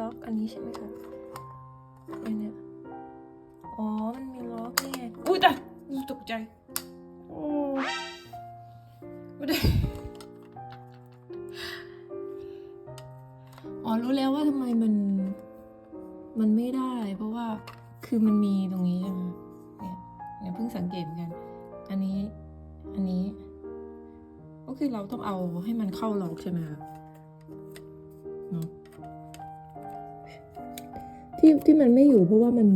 ล็อกอันนี้ใช่ไหมคะเนี่ยอ๋อ มันมีล็อกนี่ไงอุ้ยแต่ตกใจ โอ้ไม่ได้อ๋อ รู้แล้วว่าทำไมมัน มันไม่ได้ เพราะว่า คือมันมีตรงนี้ใช่ไหมเนี่ยเนี่ยเพิ่งสังเกตเหมือนกัน อันนี้ อันนี้ ก็คือเราต้องเอาให้มันเข้าล็อกใช่ไหมคะเนอะ ที่ที่มันไม่อยู่เพราะว่ามัน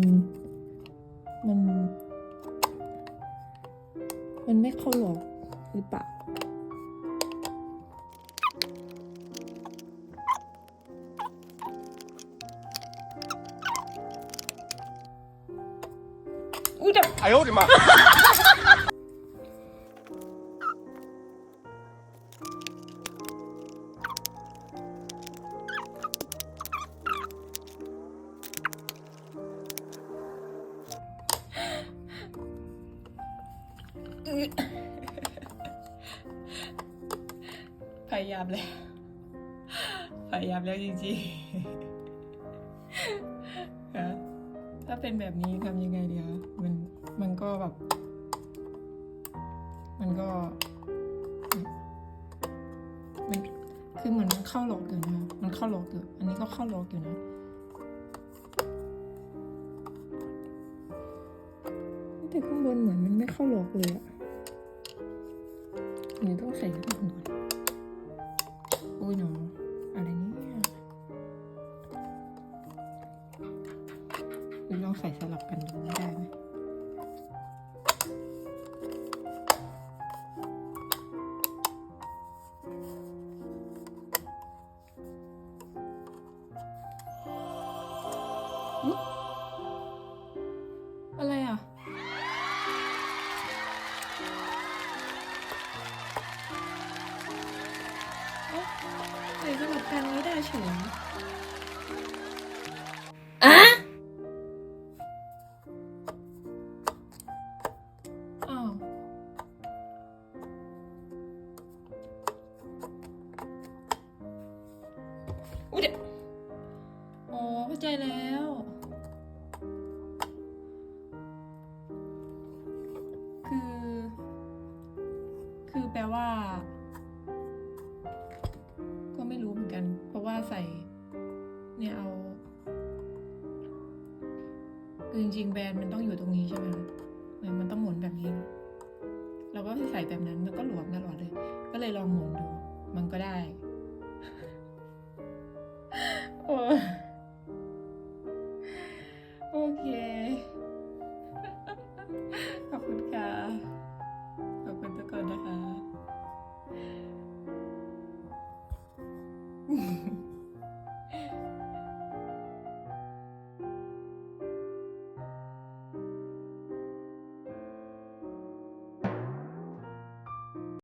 มัน มันไม่เข้าล็อกหรือเปล่า อุ้ยแต่ 哎呦我的妈！ พยายามแล้ว พยายามแล้วจริงๆถ้าเป็นแบบนี้ทำยังไงเดีคะมันมันก็แบบ มันก็ มันคือเหมือนมันเข้าหลอกอยู่นะมันเข้าหลอกอยู่ อันนี้ก็เข้าหลอกอยู่นะแต่ข้างบนเหมือนมันไม่เข้าหลอกเลยอะ หรือต้องใส่ข้างบนก่อนโอ้ยหนออะไรนี่ยหรือลองใส่สลับกันดูไม่ได้ไหมอะไรอะ เอ๊ะใส่สลับกันไม่ได้เฉยอะอ้าวอุ้ยเดี๋ยวอ๋อเข้าใจแล้ว คือ คือแปลว่า ว่าใส่เนี่ยเอาคือจริงๆแบรนด์มันต้องอยู่ตรงนี้ใช่ไหมคะเนี่ยมันต้องหมุนแบบนี้ เราก็ใส่แบบนั้นมันก็หลวมตลอดเลย ก็เลยลองหมุนดู มันก็ได้โอ้โอเค ขอบคุณ Mm-hmm.